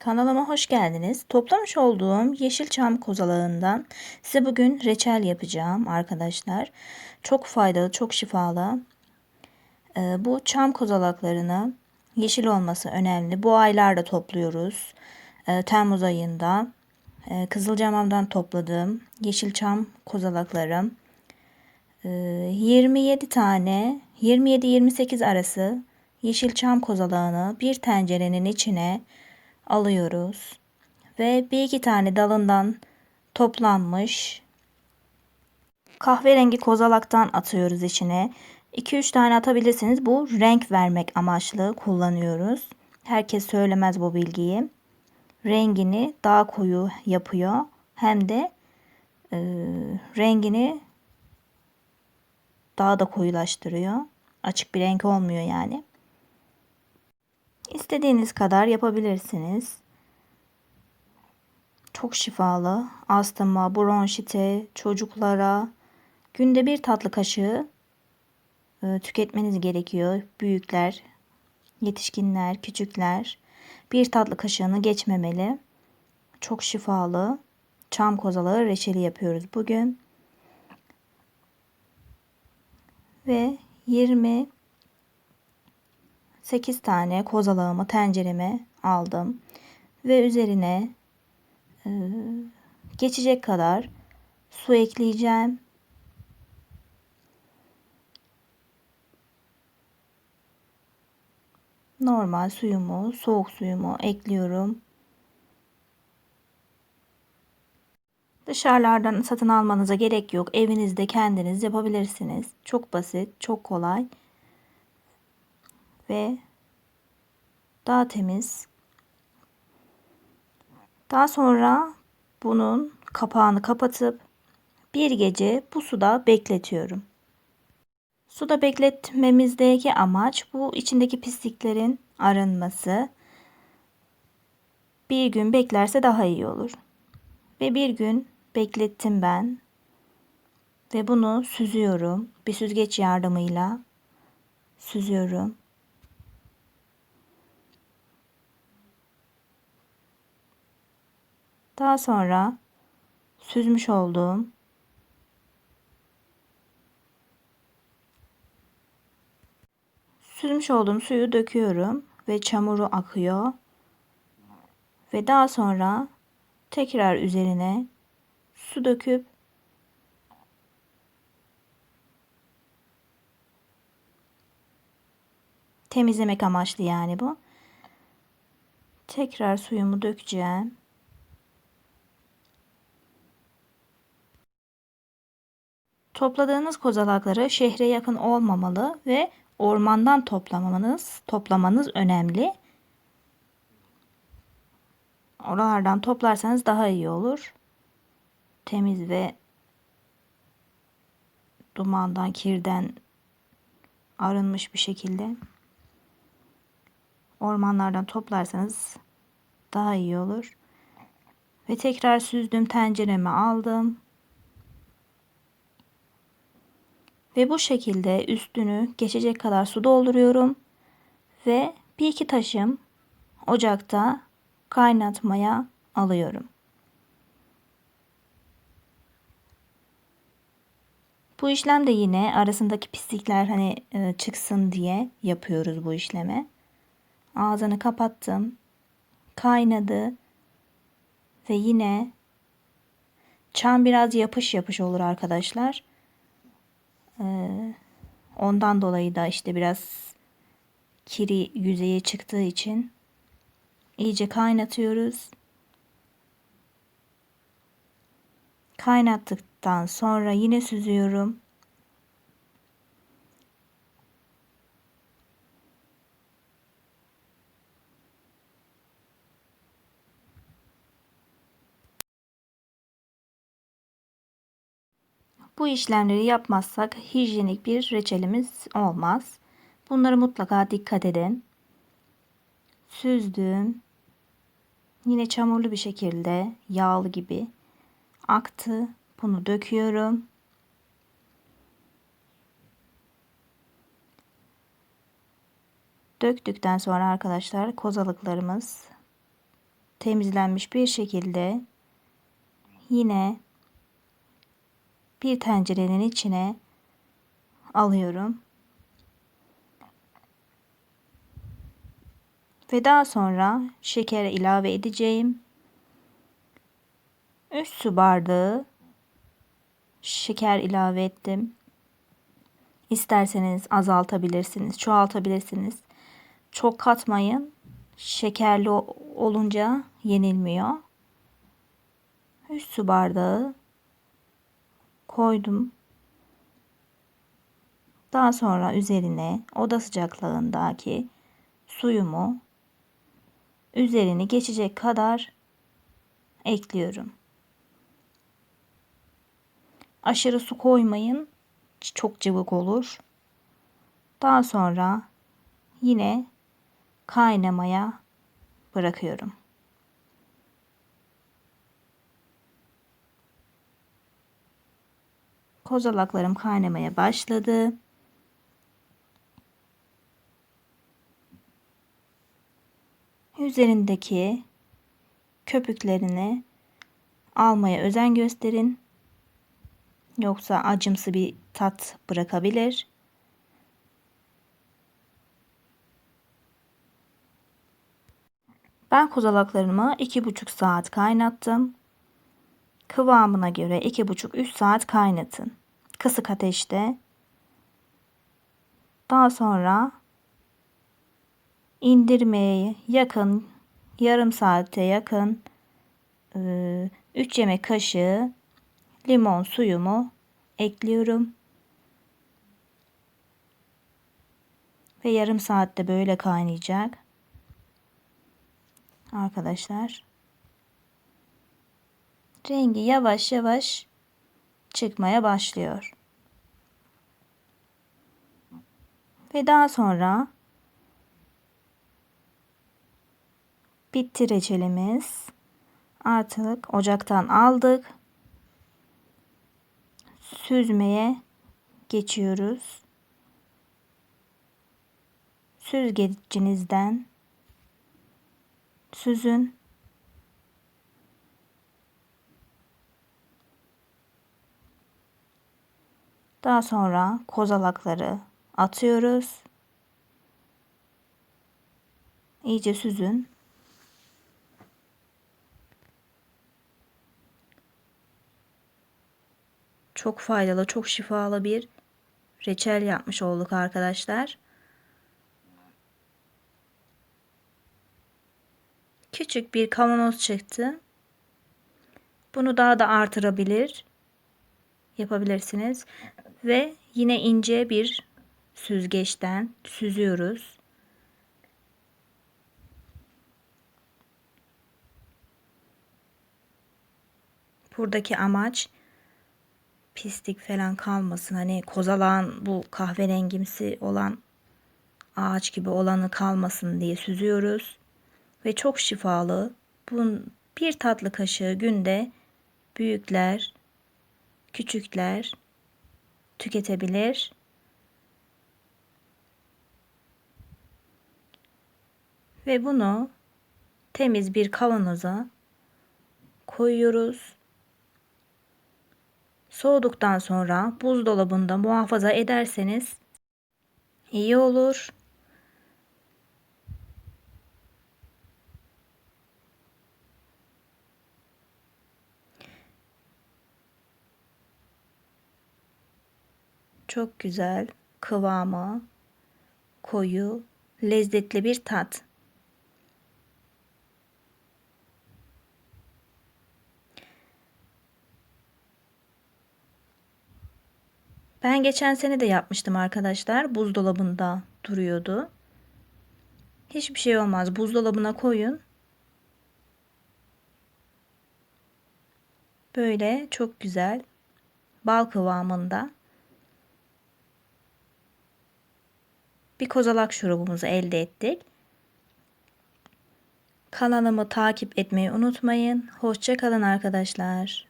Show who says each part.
Speaker 1: Kanalıma hoş geldiniz. Toplamış olduğum yeşil çam kozalağından size bugün reçel yapacağım arkadaşlar. Çok faydalı, çok şifalı. Ee, bu çam kozalaklarını yeşil olması önemli. Bu aylarda topluyoruz. Ee, Temmuz ayında ee, Kızılcamam'dan topladığım yeşil çam kozalaklarım. Ee, 27 tane, 27-28 arası yeşil çam kozalağını bir tencerenin içine alıyoruz. Ve bir iki tane dalından toplanmış kahverengi kozalaktan atıyoruz içine. 2-3 tane atabilirsiniz. Bu renk vermek amaçlı kullanıyoruz. Herkes söylemez bu bilgiyi. Rengini daha koyu yapıyor. Hem de e, rengini daha da koyulaştırıyor. Açık bir renk olmuyor yani. İstediğiniz kadar yapabilirsiniz. Çok şifalı. Astıma, bronşite, çocuklara günde bir tatlı kaşığı e, tüketmeniz gerekiyor. Büyükler, yetişkinler, küçükler bir tatlı kaşığını geçmemeli. Çok şifalı. Çam kozalağı reçeli yapıyoruz bugün. Ve 20 8 tane kozalağımı tencereme aldım. Ve üzerine e, geçecek kadar su ekleyeceğim. Normal suyumu, soğuk suyumu ekliyorum. Dışarılardan satın almanıza gerek yok. Evinizde kendiniz yapabilirsiniz. Çok basit, çok kolay ve daha temiz. Daha sonra bunun kapağını kapatıp bir gece bu suda bekletiyorum. Suda bekletmemizdeki amaç bu içindeki pisliklerin arınması. Bir gün beklerse daha iyi olur. Ve bir gün beklettim ben. Ve bunu süzüyorum. Bir süzgeç yardımıyla süzüyorum. Daha sonra süzmüş olduğum süzmüş olduğum suyu döküyorum ve çamuru akıyor. Ve daha sonra tekrar üzerine su döküp temizlemek amaçlı yani bu. Tekrar suyumu dökeceğim. Topladığınız kozalakları şehre yakın olmamalı ve ormandan toplamanız, toplamanız önemli. Oralardan toplarsanız daha iyi olur. Temiz ve dumandan, kirden arınmış bir şekilde ormanlardan toplarsanız daha iyi olur. Ve tekrar süzdüm tencereme aldım. Ve bu şekilde üstünü geçecek kadar su dolduruyorum. Ve bir iki taşım ocakta kaynatmaya alıyorum. Bu işlem de yine arasındaki pislikler hani e, çıksın diye yapıyoruz bu işlemi. Ağzını kapattım. Kaynadı. Ve yine çam biraz yapış yapış olur arkadaşlar. Ee, ondan dolayı da işte biraz kiri yüzeye çıktığı için iyice kaynatıyoruz. Kaynattıktan sonra yine süzüyorum. Bu işlemleri yapmazsak hijyenik bir reçelimiz olmaz. Bunları mutlaka dikkat edin. Süzdüm. Yine çamurlu bir şekilde yağlı gibi aktı. Bunu döküyorum. Döktükten sonra arkadaşlar kozalıklarımız temizlenmiş bir şekilde yine bir tencerenin içine alıyorum. Ve daha sonra şeker ilave edeceğim. 3 su bardağı şeker ilave ettim. İsterseniz azaltabilirsiniz, çoğaltabilirsiniz. Çok katmayın. Şekerli olunca yenilmiyor. 3 su bardağı koydum. Daha sonra üzerine oda sıcaklığındaki suyumu üzerini geçecek kadar ekliyorum. Aşırı su koymayın. Çok cıvık olur. Daha sonra yine kaynamaya bırakıyorum. Kozalaklarım kaynamaya başladı. Üzerindeki köpüklerini almaya özen gösterin. Yoksa acımsı bir tat bırakabilir. Ben kozalaklarımı 2,5 saat kaynattım. Kıvamına göre 2,5-3 saat kaynatın. Kısık ateşte. Daha sonra indirmeye yakın yarım saate yakın 3 yemek kaşığı limon suyumu ekliyorum. Ve yarım saatte böyle kaynayacak. Arkadaşlar. Rengi yavaş yavaş çıkmaya başlıyor. Ve daha sonra bitti reçelimiz. Artık ocaktan aldık süzmeye geçiyoruz. Süzgecinizden süzün. Daha sonra kozalakları atıyoruz. İyice süzün. Çok faydalı, çok şifalı bir reçel yapmış olduk arkadaşlar. Küçük bir kavanoz çıktı. Bunu daha da artırabilir yapabilirsiniz ve yine ince bir süzgeçten süzüyoruz. Buradaki amaç pislik falan kalmasın. Hani kozalan bu kahverengimsi olan ağaç gibi olanı kalmasın diye süzüyoruz. Ve çok şifalı. Bunun bir tatlı kaşığı günde büyükler, küçükler tüketebilir. Ve bunu temiz bir kavanoza koyuyoruz. Soğuduktan sonra buzdolabında muhafaza ederseniz iyi olur. Çok güzel kıvamı koyu, lezzetli bir tat. Ben geçen sene de yapmıştım arkadaşlar. Buzdolabında duruyordu. Hiçbir şey olmaz. Buzdolabına koyun. Böyle çok güzel bal kıvamında bir kozalak şurubumuzu elde ettik. Kanalımı takip etmeyi unutmayın. Hoşçakalın arkadaşlar.